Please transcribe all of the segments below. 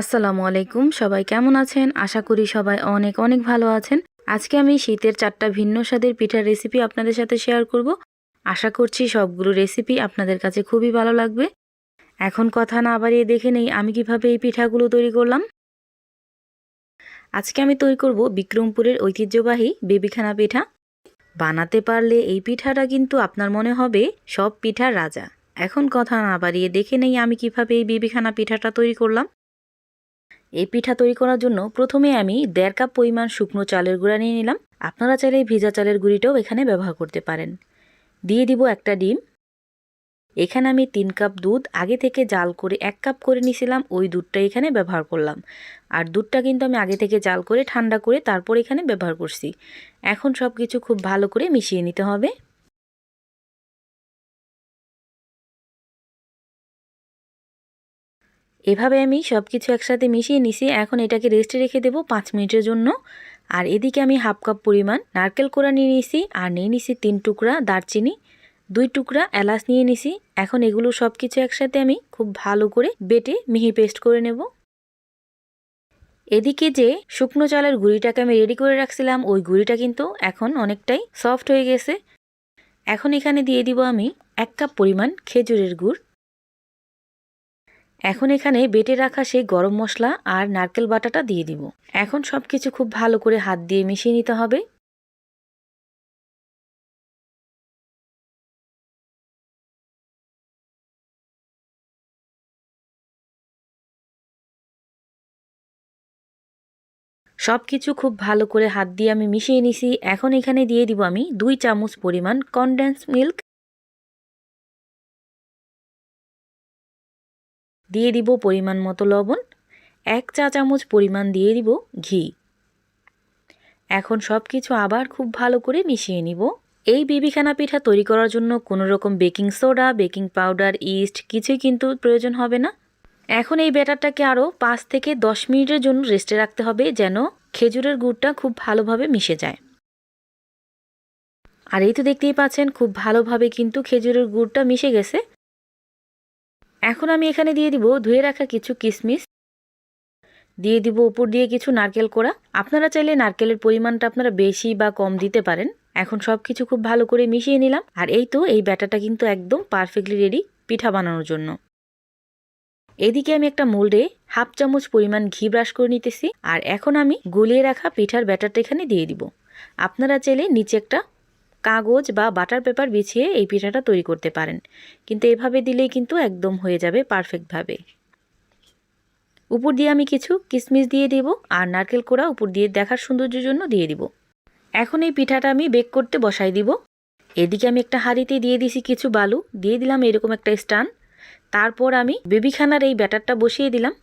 আসসালামু আলাইকুম, সবাই কেমন আছেন? আশা করি সবাই অনেক অনেক ভালো আছেন। আজকে আমি শীতের চারটা ভিন্ন স্বাদের পিঠার রেসিপি আপনাদের সাথে শেয়ার করব। আশা করছি সবগুলো রেসিপি আপনাদের কাছে খুবই ভালো লাগবে। এখন কথা না বাড়িয়ে দেখে নেই আমি কীভাবে এই পিঠাগুলো তৈরি করলাম। আজকে আমি তৈরি করব বিক্রমপুরের ঐতিহ্যবাহী বেবিখানা পিঠা। বানাতে পারলে এই পিঠাটা কিন্তু আপনার মনে হবে সব পিঠার রাজা। এখন কথা না বাড়িয়ে দেখে নেই আমি কীভাবে এই বেবিখানা পিঠাটা তৈরি করলাম। এই পিঠা তৈরি করার জন্য প্রথমে আমি দেড় কাপ পরিমাণ শুকনো চালের গুঁড়া নিয়ে নিলাম। আপনারা চাইলে ভিজা চালের গুঁড়িটাও এখানে ব্যবহার করতে পারেন। দিয়ে দিব একটা ডিম। এখানে আমি তিন কাপ দুধ, আগে থেকে জাল করে এক কাপ করে নিয়েছিলাম ওই দুধটা এখানে ব্যবহার করলাম। আর দুধটা কিন্তু আমি আগে থেকে জাল করে, ঠান্ডা করে তারপর এখানে ব্যবহার করছি। এখন সব কিছু খুব ভালো করে মিশিয়ে নিতে হবে। এভাবে আমি সব কিছু একসাথে মিশিয়ে নিছি, এখন এটাকে রেস্টে রেখে দেবো পাঁচ মিনিটের জন্য। আর এদিকে আমি হাফ কাপ পরিমাণ নারকেল কোড়া নিয়ে নিছি, আর নিয়ে নিছি তিন টুকরা দারচিনি, দুই টুকরা এলাচ নিয়ে নিছি। এখন এগুলো সব কিছু একসাথে আমি খুব ভালো করে বেটে মিহি পেস্ট করে নেব। এদিকে যে শুকনো চালের গুঁড়িটাকে আমি রেডি করে রাখছিলাম, ওই গুঁড়িটা কিন্তু এখন অনেকটাই সফট হয়ে গেছে। এখন এখানে দিয়ে দিব আমি এক কাপ পরিমাণ খেজুরের গুড়। এখন এখানে বেটে রাখা সেই গরম মশলা আর নারকেল বাটাটা দিয়ে দিব। এখন সব কিছু খুব ভালো করে হাত দিয়ে মিশিয়ে নিতে হবে। সব কিছু খুব ভালো করে হাত দিয়ে আমি মিশিয়ে নিছি। এখন এখানে দিয়ে দিব আমি দুই চামচ পরিমাণ কনডেন্স মিল্ক দিয়ে দিব পরিমাণ মতো লবণ, এক চা চামচ পরিমাণ দিয়ে দিব ঘি। এখন সব কিছু আবার খুব ভালো করে মিশিয়ে নিব। এই বিবিখানা পিঠা তৈরি করার জন্য কোনো রকম baking soda, baking powder, yeast কিছুই কিন্তু প্রয়োজন হবে না। এখন এই ব্যাটারটাকে আরও পাঁচ থেকে দশ মিনিটের জন্য রেস্টে রাখতে হবে যেন খেজুরের গুড়টা খুব ভালোভাবে মিশে যায়। আর এই তো দেখতেই পাচ্ছেন, খুব ভালোভাবে কিন্তু খেজুরের গুড়টা মিশে গেছে। এখন আমি এখানে দিয়ে দিব, ধুয়ে রাখা কিছু কিশমিশ দিয়ে দিব উপর দিয়ে কিছু নারকেল কোড়া। আপনারা চাইলে নারকেলের পরিমাণটা আপনারা বেশি বা কম দিতে পারেন। এখন সব কিছু খুব ভালো করে মিশিয়ে নিলাম। আর এই তো, এই ব্যাটাটা কিন্তু একদম পারফেক্টলি রেডি পিঠা বানানোর জন্য। এদিকে আমি একটা মোল্ডে হাফ চামচ পরিমাণ ঘি ব্রাশ করে নিতেছি। আর এখন আমি গুলিয়ে রাখা পিঠার ব্যাটারটা এখানে দিয়ে দিব। আপনারা চাইলে নিচে একটা কাগজ বা বাটার পেপার বিছিয়ে এই পিঠাটা তৈরি করতে পারেন। কিন্তু এভাবে দিলেই কিন্তু একদম হয়ে যাবে পারফেক্টভাবে। উপর দিয়ে আমি কিছু কিশমিশ দিয়ে দেব আর নারকেল কোড়া উপর দিয়ে দেখার সৌন্দর্যের জন্য দিয়ে দিব। এখন এই পিঠাটা আমি বেক করতে বসাই দিব। এদিকে আমি একটা হাঁড়িতে দিয়ে দিছি কিছু বালু। দিয়ে দিলাম এরকম একটা স্টান। তারপর আমি বেবিখানার এই ব্যাটারটা বসিয়ে দিলাম।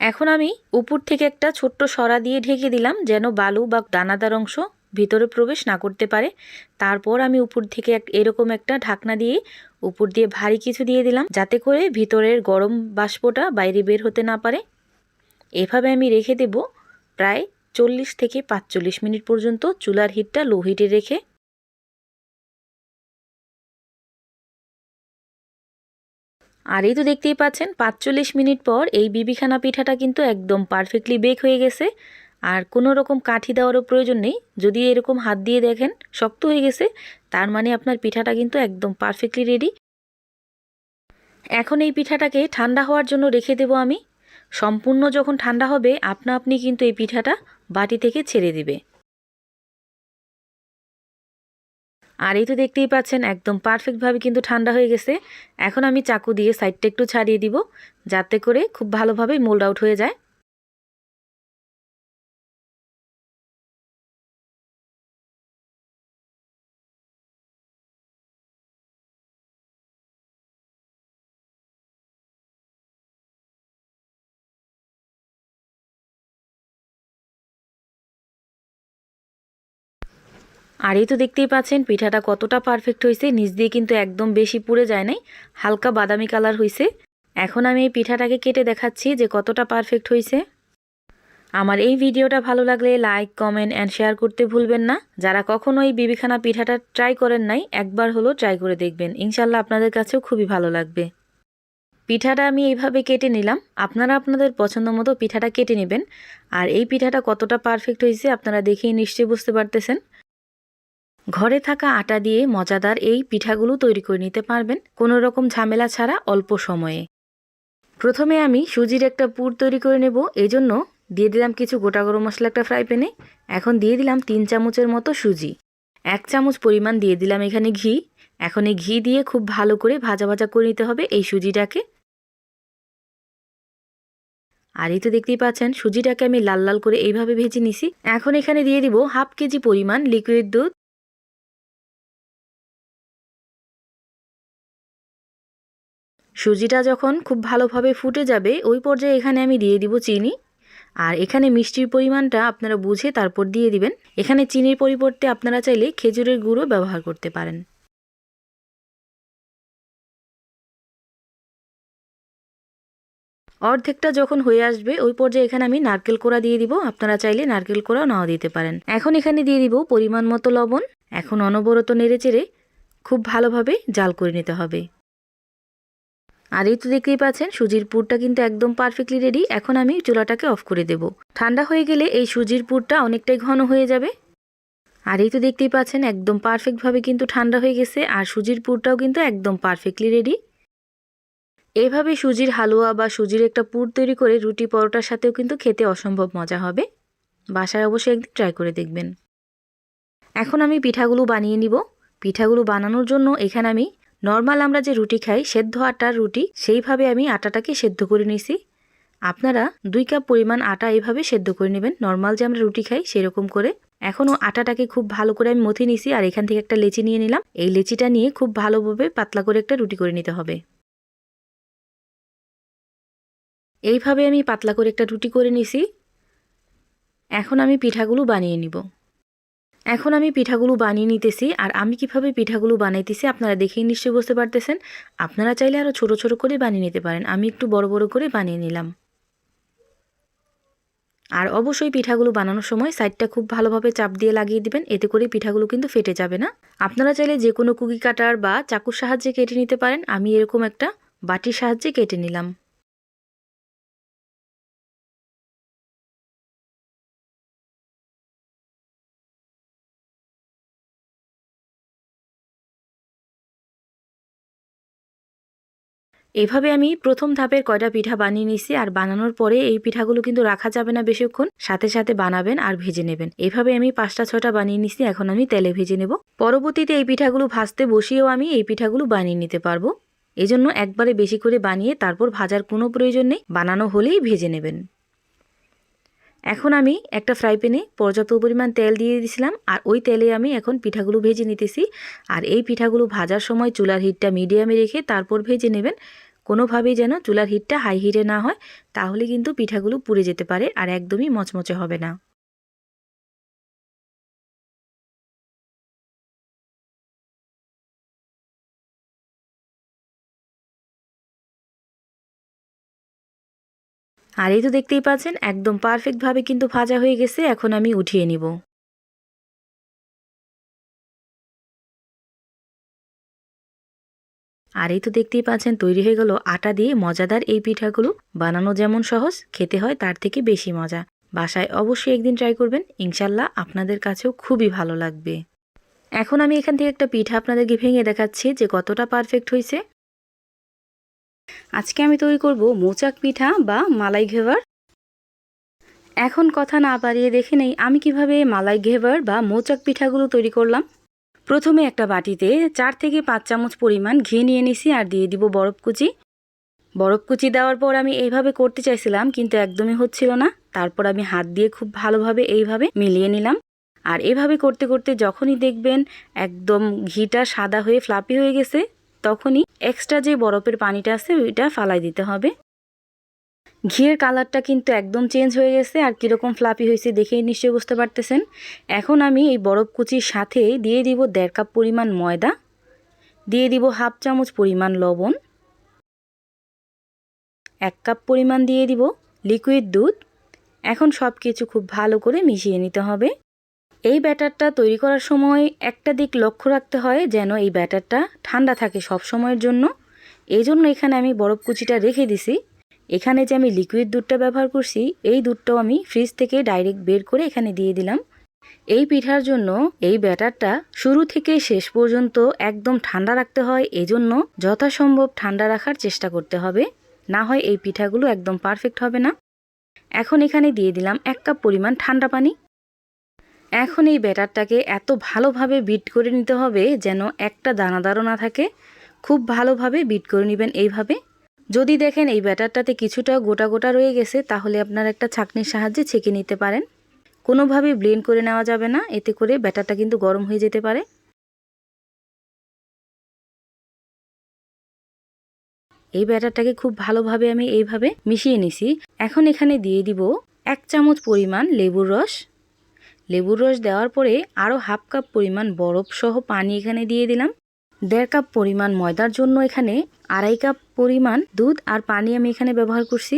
এখন আমি উপর থেকে একটা ছোট্ট সরা দিয়ে ঢেকে দিলাম যেন বালু বা দানাদার অংশ ভিতরে প্রবেশ না করতে পারে। তারপর আমি উপর থেকে এক, এরকম একটা ঢাকনা দিয়ে উপর দিয়ে ভারী কিছু দিয়ে দিলাম, যাতে করে ভিতরের গরম বাষ্পটা বাইরে বের হতে না পারে। এভাবে আমি রেখে দেব প্রায় চল্লিশ থেকে পাঁচচল্লিশ মিনিট পর্যন্ত চুলার হিটটা লো হিটে রেখে। আর এই তো দেখতেই পাচ্ছেন, পাঁচচল্লিশ মিনিট পর এই বিবিখানা পিঠাটা কিন্তু একদম পারফেক্টলি বেক হয়ে গেছে। আর কোনো রকম কাঠি দেওয়ারও প্রয়োজন নেই। যদি এরকম হাত দিয়ে দেখেন, শক্ত হয়ে গেছে, তার মানে আপনার পিঠাটা কিন্তু একদম পারফেক্টলি রেডি এখন এই পিঠাটাকে ঠান্ডা হওয়ার জন্য রেখে দেব আমি। সম্পূর্ণ যখন ঠান্ডা হবে, আপনা আপনি কিন্তু এই পিঠাটা বাটি থেকে ছেড়ে দিবে। আর এই তো দেখতেই পাচ্ছেন, একদম পারফেক্টভাবে কিন্তু ঠান্ডা হয়ে গেছে। এখন আমি চাকু দিয়ে সাইডটা একটু ছাড়িয়ে দিব, যাতে করে খুব ভালোভাবে মোল্ড আউট হয়ে যায়। আর এই তো দেখতেই পাচ্ছেন, পিঠাটা কতটা পারফেক্ট হয়েছে নিচ দিয়ে কিন্তু একদম বেশি পুড়ে যায় নাই, হালকা বাদামি কালার হয়েছে এখন আমি এই পিঠাটাকে কেটে দেখাচ্ছি যে কতটা পারফেক্ট হয়েছে আমার এই ভিডিওটা ভালো লাগলে লাইক কমেন্ট অ্যান্ড শেয়ার করতে ভুলবেন না। যারা কখনো এই বিবিখানা পিঠাটা ট্রাই করেন নাই, একবার হলো ট্রাই করে দেখবেন। ইনশাল্লাহ আপনাদের কাছেও খুবই ভালো লাগবে। পিঠাটা আমি এইভাবে কেটে নিলাম। আপনারা আপনাদের পছন্দ মতো পিঠাটা কেটে নেবেন। আর এই পিঠাটা কতটা পারফেক্ট হয়েছে আপনারা দেখেই নিশ্চয়ই বুঝতে পারতেছেন। ঘরে থাকা আটা দিয়ে মজাদার এই পিঠাগুলো তৈরি করে নিতে পারবেন কোনো রকম ঝামেলা ছাড়া অল্প সময়ে। প্রথমে আমি সুজির একটা পুর তৈরি করে নেব, এজন্য দিয়ে দিলাম কিছু গোটা গরম মশলা একটা ফ্রাই প্যানে। এখন দিয়ে দিলাম তিন চামচের মতো সুজি। এক চামচ পরিমাণ দিয়ে দিলাম এখানে ঘি। এখন এই ঘি দিয়ে খুব ভালো করে ভাজা ভাজা করে নিতে হবে এই সুজিটাকে। আর এই তো দেখতেই পাচ্ছেন, সুজিটাকে আমি লাল লাল করে এইভাবে ভেজে নিছি। এখন এখানে দিয়ে দিব হাফ কেজি পরিমাণ লিকুইড দুধ। সুজিটা যখন খুব ভালোভাবে ফুটে যাবে, ওই পর্যায়ে এখানে আমি দিয়ে দিব চিনি। আর এখানে মিষ্টির পরিমাণটা আপনারা বুঝে তারপর দিয়ে দিবেন। এখানে চিনির পরিবর্তে আপনারা চাইলে খেজুরের গুঁড়ো ব্যবহার করতে পারেন। অর্ধেকটা যখন হয়ে আসবে, ওই পর্যায়ে এখানে আমি নারকেল কোড়া দিয়ে দিব। আপনারা চাইলে নারকেল কোড়াও নাও দিতে পারেন। এখন এখানে দিয়ে দিব পরিমাণ মতো লবণ। এখন অনবরত নেড়ে চেড়ে খুব ভালোভাবে জাল করে নিতে হবে। আর এই তো দেখতেই পাচ্ছেন, সুজির পুরটা কিন্তু একদম পারফেক্টলি রেডি এখন আমি চুলাটাকে অফ করে দেব। ঠান্ডা হয়ে গেলে এই সুজির পুরটা অনেকটাই ঘন হয়ে যাবে। আর এই তো দেখতেই পাচ্ছেন, একদম পারফেক্টভাবে কিন্তু ঠান্ডা হয়ে গেছে, আর সুজির পুরটাও কিন্তু একদম পারফেক্টলি রেডি এভাবে সুজির হালুয়া বা সুজির একটা পুর তৈরি করে রুটি পরোটার সাথেও কিন্তু খেতে অসম্ভব মজা হবে। বাসায় অবশ্যই একদিন ট্রাই করে দেখবেন। এখন আমি পিঠাগুলো বানিয়ে নিব। পিঠাগুলো বানানোর জন্য এখানে আমি নর্মাল আমরা যে রুটি খাই, সেদ্ধ আটার রুটি, সেইভাবে আমি আটাটাকে সেদ্ধ করে নিছি আপনারা দুই কাপ পরিমাণ আটা এইভাবে সেদ্ধ করে নেবেন। নর্মাল যে আমরা রুটি খাই, সেরকম করে। এখনও আটাটাকে খুব ভালো করে আমি মথে নিছি আর এখান থেকে একটা লেচি নিয়ে নিলাম। এই লেচিটা নিয়ে খুব ভালোভাবে পাতলা করে একটা রুটি করে নিতে হবে। এইভাবে আমি পাতলা করে একটা রুটি করে নিছি এখন আমি পিঠাগুলো বানিয়ে নিব। এখন আমি পিঠাগুলো বানিয়ে নিতেছি, আর আমি কীভাবে পিঠাগুলো বানাইতেছি আপনারা দেখেই নিশ্চয়ই বুঝতে পারতেছেন। আপনারা চাইলে আরও ছোট ছোট করে বানিয়ে নিতে পারেন। আমি একটু বড় বড় করে বানিয়ে নিলাম। আর অবশ্যই পিঠাগুলো বানানোর সময় সাইডটা খুব ভালোভাবে চাপ দিয়ে লাগিয়ে দিবেন, এতে করে পিঠাগুলো কিন্তু ফেটে যাবে না। আপনারা চাইলে যে কোনো কুকি কাটার বা চাকুর সাহায্যে কেটে নিতে পারেন। আমি এরকম একটা বাটির সাহায্যে কেটে নিলাম। এভাবে আমি প্রথম ধাপের কয়টা পিঠা বানিয়ে নিছি আর বানানোর পরে এই পিঠাগুলো কিন্তু রাখা যাবে না বেশিক্ষণ, সাথে সাথে বানাবেন আর ভেজে নেবেন। এভাবে আমি পাঁচটা ছটা বানিয়ে নিছি, এখন আমি তেলে ভেজে নেব। পরবর্তীতে এই পিঠাগুলো ভাজতে বসিয়েও আমি এই পিঠাগুলো বানিয়ে নিতে পারব। এজন্য একবারে বেশি করে বানিয়ে তারপর ভাজার কোনো প্রয়োজন নেই, বানানো হলেই ভেজে নেবেন। এখন আমি একটা ফ্রাই প্যানে পর্যাপ্ত পরিমাণ তেল দিয়ে দিয়েছিলাম, আর ওই তেলে আমি এখন পিঠাগুলো ভেজে নিতেছি। আর এই পিঠাগুলো ভাজার সময় চুলার হিটটা মিডিয়ামে রেখে তারপর ভেজে নেবেন। কোনোভাবেই যেন চুলার হিটটা হাই হিটে না হয়, তাহলে কিন্তু পিঠাগুলো পুড়ে যেতে পারে আর একদমই মচমচে হবে না। আর এই তো দেখতেই পাচ্ছেন, একদম পারফেক্টভাবে কিন্তু ভাজা হয়ে গেছে, এখন আমি উঠিয়ে নিব। আর এই তো দেখতেই পাচ্ছেন, তৈরি হয়ে গেল আটা দিয়ে মজাদার এই পিঠাগুলো। বানানো যেমন সহজ, খেতে হয় তার থেকে বেশি মজা। বাসায় অবশ্যই একদিন ট্রাই করবেন, ইনশাল্লাহ আপনাদের কাছেও খুবই ভালো লাগবে। এখন আমি এখান থেকে একটা পিঠা আপনাদেরকে ভেঙে দেখাচ্ছি যে কতটা পারফেক্ট হয়েছে। আজকে আমি তৈরি করব মোচাক পিঠা বা মালাই ঘেভার। এখন কথা না পারিয়ে দেখে নেই আমি কীভাবে মালাই ঘেভার বা মোচাক পিঠাগুলো তৈরি করলাম। প্রথমে একটা বাটিতে চার থেকে পাঁচ চামচ পরিমাণ ঘি নিয়ে নিছি আর দিয়ে দিব বরফ কুচি। বরফ কুচি দেওয়ার পর আমি এইভাবে করতে চাইছিলাম কিন্তু একদমই হচ্ছিল না। তারপর আমি হাত দিয়ে খুব ভালোভাবে এইভাবে মিলিয়ে নিলাম। আর এভাবে করতে করতে যখনই দেখবেন একদম ঘিটা সাদা হয়ে ফ্লাপি হয়ে গেছে তখনই এক্সট্রা যে বরফের পানিটা আছে, ওইটা ফালাই দিতে হবে। ঘিয়ের কালারটা কিন্তু একদম চেঞ্জ হয়ে গেছে, আর কীরকম ফ্লাপি হয়েছে দেখেই নিশ্চয়ই বুঝতে পারতেছেন। এখন আমি এই বরফ কুচির সাথে দিয়ে দিব দেড় কাপ পরিমাণ ময়দা, দিয়ে দিব হাফ চামচ পরিমাণ লবণ, এক কাপ পরিমাণ দিয়ে দিব লিকুইড দুধ। এখন সব কিছু খুব ভালো করে মিশিয়ে নিতে হবে। এই ব্যাটারটা তৈরি করার সময় একটা দিক লক্ষ্য রাখতে হয় যেন এই ব্যাটারটা ঠান্ডা থাকে সব সময়ের জন্য। এই জন্য এখানে আমি বরফ কুচিটা রেখে দিছি। এখানে যে আমি লিকুইড দুধটা ব্যবহার করছি, এই দুধটাও আমি ফ্রিজ থেকে ডাইরেক্ট বের করে এখানে দিয়ে দিলাম। এই পিঠার জন্য এই ব্যাটারটা শুরু থেকে শেষ পর্যন্ত একদম ঠান্ডা রাখতে হয়, এজন্য যথাসম্ভব ঠান্ডা রাখার চেষ্টা করতে হবে। না হয় এই পিঠাগুলো একদম পারফেক্ট হবে না। এখন এখানে দিয়ে দিলাম এক কাপ পরিমাণ ঠান্ডা পানি। এখন এই ব্যাটারটাকে এত ভালোভাবে বিট করে নিতে হবে যেন একটা দানাদারও না থাকে। খুব ভালোভাবে বিট করে নেবেন এইভাবে। যদি দেখেন এই ব্যাটারটাতে কিছুটা গোটা গোটা রয়ে গেছে, তাহলে আপনার একটা ছাঁকনির সাহায্যে ছেঁকে নিতে পারেন। কোনোভাবে ব্লেন্ড করে নেওয়া যাবে না, এতে করে ব্যাটারটা কিন্তু গরম হয়ে যেতে পারে। এই ব্যাটারটাকে খুব ভালোভাবে আমি এইভাবে মিশিয়ে নিছি। এখন এখানে দিয়ে দিব এক চামচ পরিমাণ লেবুর রস। লেবুর রস দেওয়ার পরে আরও হাফ কাপ পরিমাণ বরফ সহ পানি এখানে দিয়ে দিলাম। দেড় কাপ পরিমাণ ময়দার জন্য এখানে আড়াই কাপ পরিমাণ দুধ আর পানি আমি এখানে ব্যবহার করছি।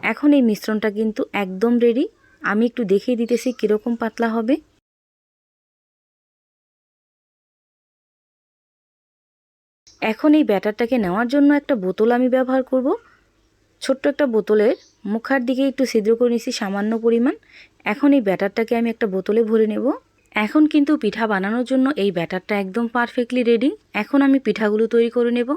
এখন এই মিশ্রণটা কিন্তু একদম রেডি আমি একটু দেখিয়ে দিতেছি কীরকম পাতলা হবে। এখন এই ব্যাটারটাকে নেওয়ার জন্য একটা বোতল আমি ব্যবহার করব। ছোট্ট একটা বোতলের মুখার দিকে একটু ছিদ্র করে নিছি সামান্য পরিমাণ। এখন এই ব্যাটারটাকে আমি একটা বোতলে ভরে নেব। এখন কিন্তু পিঠা বানানোর জন্য এই ব্যাটারটা একদম পারফেক্টলি রেডি। এখন আমি পিঠাগুলো তৈরি করে নেব।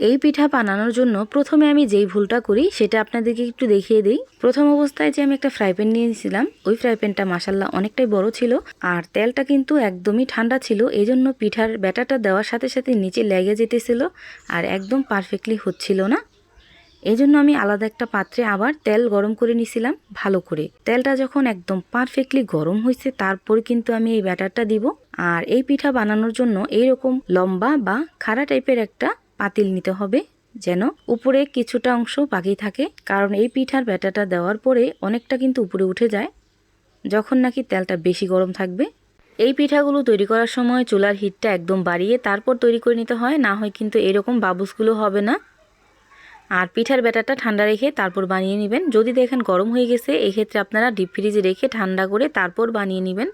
এই পিঠা বানানোর জন্য প্রথমে আমি যেই ভুলটা করি সেটা আপনাদেরকে একটু দেখিয়ে দিই। প্রথম অবস্থায় যে আমি একটা ফ্রাই প্যান নিয়ে নিয়েছিলাম, ওই ফ্রাই প্যানটা মাসাল্লাহ অনেকটাই বড় ছিল আর তেলটা কিন্তু একদমই ঠান্ডা ছিল। এই জন্য পিঠার ব্যাটারটা দেওয়ার সাথে সাথে নিচে লেগে যেতেছিল আর একদম পারফেক্টলি হচ্ছিল না। এই জন্য আমি আলাদা একটা পাত্রে আবার তেল গরম করে নিছিলাম, ভালো করে। তেলটা যখন একদম পারফেক্টলি গরম হয়েছে তারপর কিন্তু আমি এই ব্যাটারটা দিব। আর এই পিঠা বানানোর জন্য এইরকম লম্বা বা খাড়া টাইপের একটা পাতিল নিতে হবে, যেন উপরে কিছুটা অংশ বাকি থাকে। কারণ এই পিঠার ব্যাটাটা দেওয়ার পরে অনেকটা কিন্তু উপরে উঠে যায়, যখন নাকি তেলটা বেশি গরম থাকবে। এই পিঠাগুলো তৈরি করার সময় চুলার হিটটা একদম বাড়িয়ে তারপর তৈরি করে নিতে হয়, না হয় কিন্তু এরকম বাবুসগুলো হবে না। আর পিঠার ব্যাটারটা ঠান্ডা রেখে তারপর বানিয়ে নেবেন। যদি দেখেন গরম হয়ে গেছে, এক্ষেত্রে আপনারা ডিপ ফ্রিজে রেখে ঠান্ডা করে তারপর বানিয়ে নেবেন।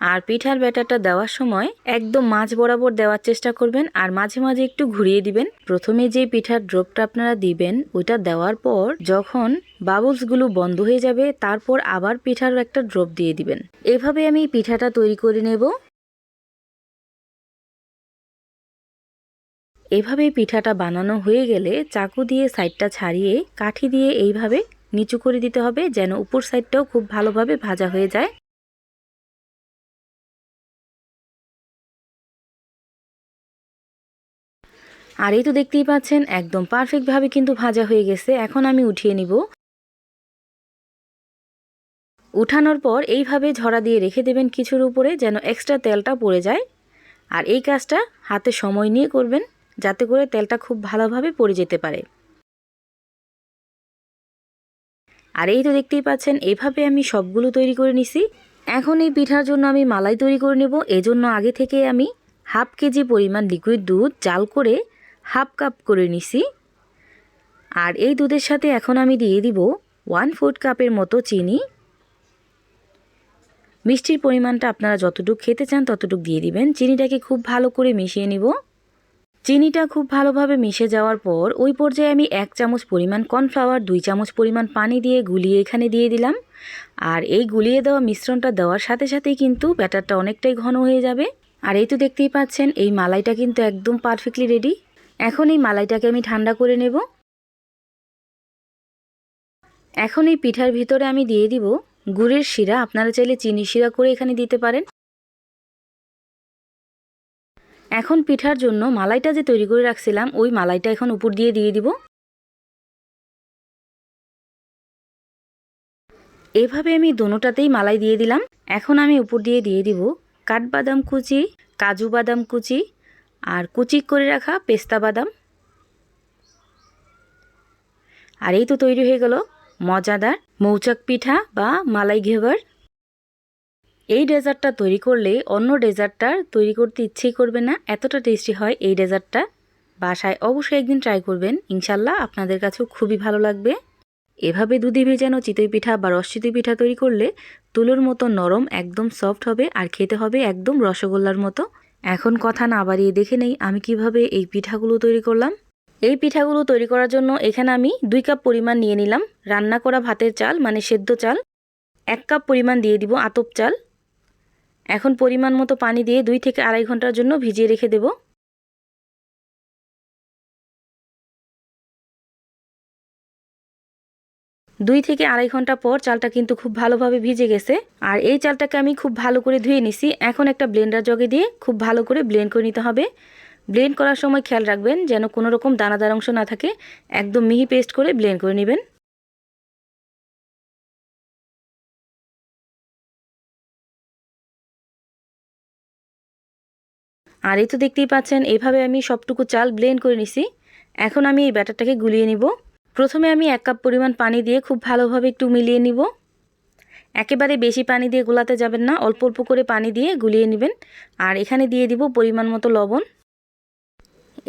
আর পিঠার ব্যাটারটা দেওয়ার সময় একদম মাছ বরাবর দেওয়ার চেষ্টা করবেন আর মাঝে মাঝে একটু ঘুরিয়ে দিবেন। প্রথমে যে পিঠার ড্রপটা আপনারা দিবেন, ওইটা দেওয়ার পর যখন বাবলসগুলো বন্ধ হয়ে যাবে, তারপর আবার পিঠার একটা ড্রপ দিয়ে দিবেন। এভাবে আমি পিঠাটা তৈরি করে নেব। এভাবে পিঠাটা বানানো হয়ে গেলে চাকু দিয়ে সাইডটা ছাড়িয়ে কাঠি দিয়ে এইভাবে নিচু করে দিতে হবে যেন উপর সাইডটাও খুব ভালোভাবে ভাজা হয়ে যায়। আর এই তো দেখতেই পাচ্ছেন, একদম পারফেক্টভাবে কিন্তু ভাজা হয়ে গেছে। এখন আমি উঠিয়ে নিব। উঠানোর পর এইভাবে ঝরা দিয়ে রেখে দেবেন কিছুর উপরে যেন এক্সট্রা তেলটা পড়ে যায়। আর এই কাজটা হাতে সময় নিয়ে করবেন। যাতে করে তেলটা খুব ভালোভাবে পড়ে যেতে পারে। আর এই তো দেখতেই পাচ্ছেন, এভাবে আমি সবগুলো তৈরি করে নিছি। এখন এই পিঠার জন্য আমি মালাই তৈরি করে নেব। এজন্য আগে থেকে আমি হাফ কেজি পরিমাণ লিকুইড দুধ জাল করে হাফ কাপ করে নিছি। আর এই দুধের সাথে এখন আমি দিয়ে দিব ওয়ান ফোর্থ কাপের মতো চিনি। মিষ্টির পরিমাণটা আপনারা যতটুকু খেতে চান ততটুকু দিয়ে দিবেন। চিনিটাকে খুব ভালো করে মিশিয়ে নিব। চিনিটা খুব ভালোভাবে মিশে যাওয়ার পর ওই পর্যায়ে আমি এক চামচ পরিমাণ কর্নফ্লাওয়ার, দুই চামচ পরিমাণ পানি দিয়ে গুলিয়ে এখানে দিয়ে দিলাম। আর এই গুলিয়ে দেওয়া মিশ্রণটা দেওয়ার সাথে সাথেই কিন্তু ব্যাটারটা অনেকটাই ঘন হয়ে যাবে। আর এই তো দেখতেই পাচ্ছেন, এই মালাইটা কিন্তু একদম পারফেক্টলি রেডি এখন এই মালাইটাকে আমি ঠান্ডা করে নেব। এখন এই পিঠার ভিতরে আমি দিয়ে দিব গুড়ের শিরা। আপনারা চাইলে চিনি শিরা করে এখানে দিতে পারেন। এখন পিঠার জন্য মালাইটা যে তৈরি করে রাখছিলাম, ওই মালাইটা এখন উপর দিয়ে দিয়ে দিব। এভাবে আমি দোনোটাতেই মালাই দিয়ে দিলাম। এখন আমি উপর দিয়ে দিয়ে দিব কাঠবাদাম কুচি, কাজু বাদাম কুচি আর কুচি করে রাখা পেস্তা বাদাম। আর এই তো তৈরি হয়ে গেল মজাদার মৌচাক পিঠা বা মালাই ঘেবার এই ডেজার্টটা তৈরি করলে অন্য ডেজার্টটা তৈরি করতে ইচ্ছেই করবে না। এতটা টেস্টি হয় এই ডেজার্টটা। বাসায় অবশ্যই একদিন ট্রাই করবেন। ইনশাল্লাহ আপনাদের কাছেও খুবই ভালো লাগবে। এভাবে দুধে ভেজানো চিতই পিঠা বা রস চিতই পিঠা তৈরি করলে তুলোর মতো নরম, একদম সফট হবে আর খেতে হবে একদম রসগোল্লার মতো। এখন কথা না বাড়িয়ে দেখে নেই আমি কীভাবে এই পিঠাগুলো তৈরি করলাম। এই পিঠাগুলো তৈরি করার জন্য এখানে আমি দুই কাপ পরিমাণ নিয়ে নিলাম। রান্না করা ভাতের চাল মানে সেদ্ধ চাল। এক কাপ পরিমাণ দিয়ে দিব আতপ চাল। এখন পরিমাণ মতো পানি দিয়ে দুই থেকে আড়াই ঘণ্টার জন্য ভিজিয়ে রেখে দেব। দুই থেকে আড়াই ঘণ্টা পর চালটা কিন্তু খুব ভালোভাবে ভিজে গেছে। আর এই চালটাকে আমি খুব ভালো করে ধুয়ে নিছি। এখন একটা ব্লেন্ডার জগে দিয়ে খুব ভালো করে ব্লেন্ড করে নিতে হবে। ব্লেন্ড করার সময় খেয়াল রাখবেন যেন কোনো রকম দানাদার অংশ না থাকে। একদম মিহি পেস্ট করে ব্লেন্ড করে নেবেন। আর এই তো দেখতেই পাচ্ছেন এইভাবে আমি সবটুকু চাল ব্লেন্ড করে নিছি। এখন আমি এই ব্যাটারটাকে গুলিয়ে নিব। প্রথমে আমি এক কাপ পরিমাণ পানি দিয়ে খুব ভালোভাবে একটু মিলিয়ে নিব। একেবারে বেশি পানি দিয়ে গোলাতে যাবেন না, অল্প অল্প করে পানি দিয়ে গুলিয়ে নেবেন। আর এখানে দিয়ে দিব পরিমাণ মতো লবণ।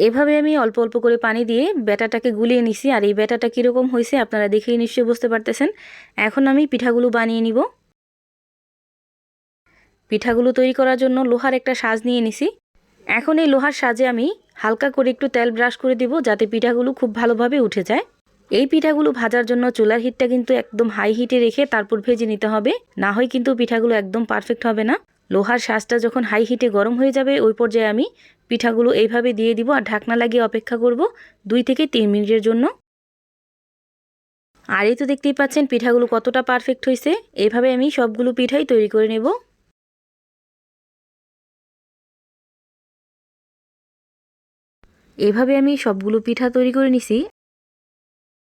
এভাবে আমি অল্প অল্প করে পানি দিয়ে ব্যাটাটাকে গুলিয়ে নিছি। আর এই ব্যাটাটা কীরকম হয়েছে আপনারা দেখেই নিশ্চয়ই বুঝতে পারতেছেন। এখন আমি পিঠাগুলো বানিয়ে নিব। পিঠাগুলো তৈরি করার জন্য লোহার একটা সাজ নিয়ে নিছি। এখন এই লোহার সাজে আমি হালকা করে একটু তেল ব্রাশ করে দিব যাতে পিঠাগুলো খুব ভালোভাবে উঠে যায়। এই পিঠাগুলো ভাজার জন্য চুলার হিটটা কিন্তু একদম হাই হিটে রেখে তারপর ভেজে নিতে হবে। না হয় কিন্তু পিঠাগুলো একদম পারফেক্ট হবে না। লোহার সাজটা যখন হাই হিটে গরম হয়ে যাবে, ওই পর্যায়ে আমি পিঠাগুলো এইভাবে দিয়ে দিব আর ঢাকনা লাগিয়ে অপেক্ষা করব দুই থেকে তিন মিনিটের জন্য। আর এই তো দেখতেই পাচ্ছেন পিঠাগুলো কতটা পারফেক্ট হয়েছে। এইভাবে আমি সবগুলো পিঠাই তৈরি করে নেব। এভাবে আমি সবগুলো পিঠা তৈরি করে নিছি।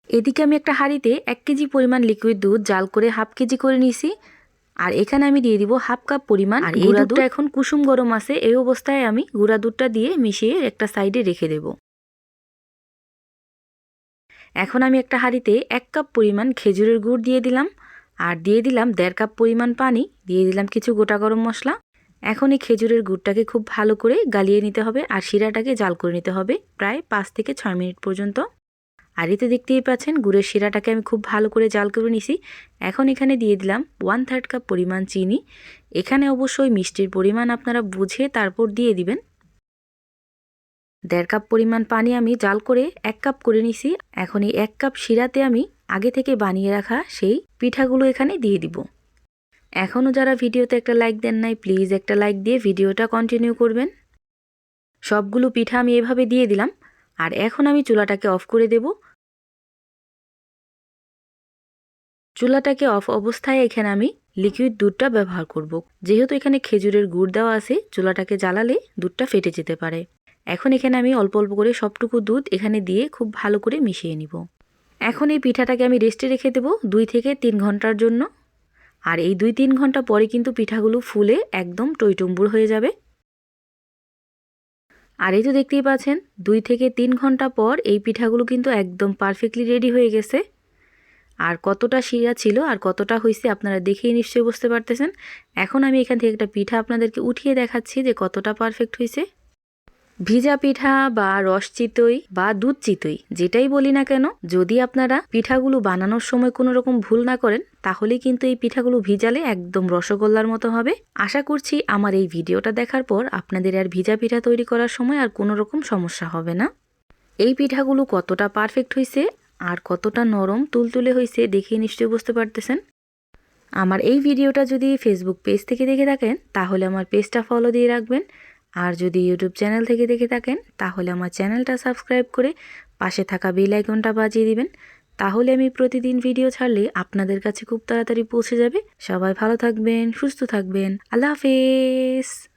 এদিকে আমি একটা হাঁড়িতে এক কেজি পরিমাণ লিকুইড দুধ জাল করে হাফ কেজি করে নিছি। আর এখানে আমি দিয়ে দিব হাফ কাপ পরিমাণ আর গুঁড়া দুধটা এখন কুসুম গরম আছে এই অবস্থায় আমি গুঁড়া দুধটা দিয়ে মিশিয়ে একটা সাইডে রেখে দেব। এখন আমি একটা হাঁড়িতে এক কাপ পরিমাণ খেজুরের গুড় দিয়ে দিলাম। আর দিয়ে দিলাম দেড় কাপ পরিমাণ পানি দিয়ে দিলাম কিছু গোটা গরম মশলা। এখন এই খেজুরের গুড়টাকে খুব ভালো করে গালিয়ে নিতে হবে আর শিরাটাকে জাল করে নিতে হবে প্রায় পাঁচ থেকে ছয় মিনিট পর্যন্ত। আর এতে দেখতেই পাচ্ছেন গুড়ের শিরাটাকে আমি খুব ভালো করে জাল করে নিছি। এখন এখানে দিয়ে দিলাম ওয়ান থার্ড কাপ পরিমাণ চিনি। এখানে অবশ্যই মিষ্টির পরিমাণ আপনারা বুঝে তারপর দিয়ে দিবেন। দেড় কাপ পরিমাণ পানি আমি জাল করে এক কাপ করে নিছি। এখন এই এক কাপ শিরাতে আমি আগে থেকে বানিয়ে রাখা সেই পিঠাগুলো এখানে দিয়ে দিব। এখনও যারা ভিডিওতে একটা লাইক দেন নাই, প্লিজ একটা লাইক দিয়ে ভিডিওটা কন্টিনিউ করবেন। সবগুলো পিঠা আমি এভাবে দিয়ে দিলাম, আর এখন আমি চুলাটাকে অফ করে দেব। চুলাটাকে অফ অবস্থায় এখানে আমি লিকুইড দুধটা ব্যবহার করব। যেহেতু এখানে খেজুরের গুড় দেওয়া আছে, চুলাটাকে জ্বালালে দুধটা ফেটে যেতে পারে। এখন এখানে আমি অল্প অল্প করে সবটুকু দুধ এখানে দিয়ে খুব ভালো করে মিশিয়ে নিব। এখন এই পিঠাটাকে আমি রেস্টে রেখে দেব দুই থেকে তিন ঘণ্টার জন্য। আর এই দুই তিন ঘণ্টা পরে কিন্তু পিঠাগুলো ফুলে একদম টইটুম্বুর হয়ে যাবে। আর এই তো দেখতেই পাচ্ছেন, দুই থেকে তিন ঘণ্টা পর এই পিঠাগুলো কিন্তু একদম পারফেক্টলি রেডি হয়ে গেছে। আর কতটা শিরা ছিল আর কতটা হয়েছে আপনারা দেখেই নিশ্চয়ই বুঝতে পারতেছেন। এখন আমি এখান থেকে একটা পিঠা আপনাদেরকে উঠিয়ে দেখাচ্ছি যে কতটা পারফেক্ট হয়েছে ভিজা পিঠা বা রস চিতই বা দুধ চিতই, যেটাই বলি না কেন, যদি আপনারা পিঠাগুলো বানানোর সময় কোনো রকম ভুল না করেন, তাহলে কিন্তু এই পিঠাগুলো ভিজালে একদম রসগোল্লার মতো হবে। আশা করছি আমার এই ভিডিওটা দেখার পর আপনাদের আর ভিজা পিঠা তৈরি করার সময় আর কোনো রকম সমস্যা হবে না। এই পিঠাগুলো কতটা পারফেক্ট হয়েছে আর কতটা নরম তুলতুলে হয়েছে দেখে নিশ্চয়ই বুঝতে পারতেছেন। আমার এই ভিডিওটা যদি ফেসবুক পেজ থেকে দেখে থাকেন, তাহলে আমার পেজটা ফলো দিয়ে রাখবেন। আর যদি ইউটিউব চ্যানেল থেকে দেখে থাকেন, তাহলে আমার চ্যানেলটা সাবস্ক্রাইব করে পাশে থাকা বেল আইকনটা বাজিয়ে দিবেন। তাহলে আমি প্রতিদিন ভিডিও ছাড়লে আপনাদের কাছে খুব তাড়াতাড়ি পৌঁছে যাবে। সবাই ভালো থাকবেন, সুস্থ থাকবেন। আল্লাহ হাফেজ।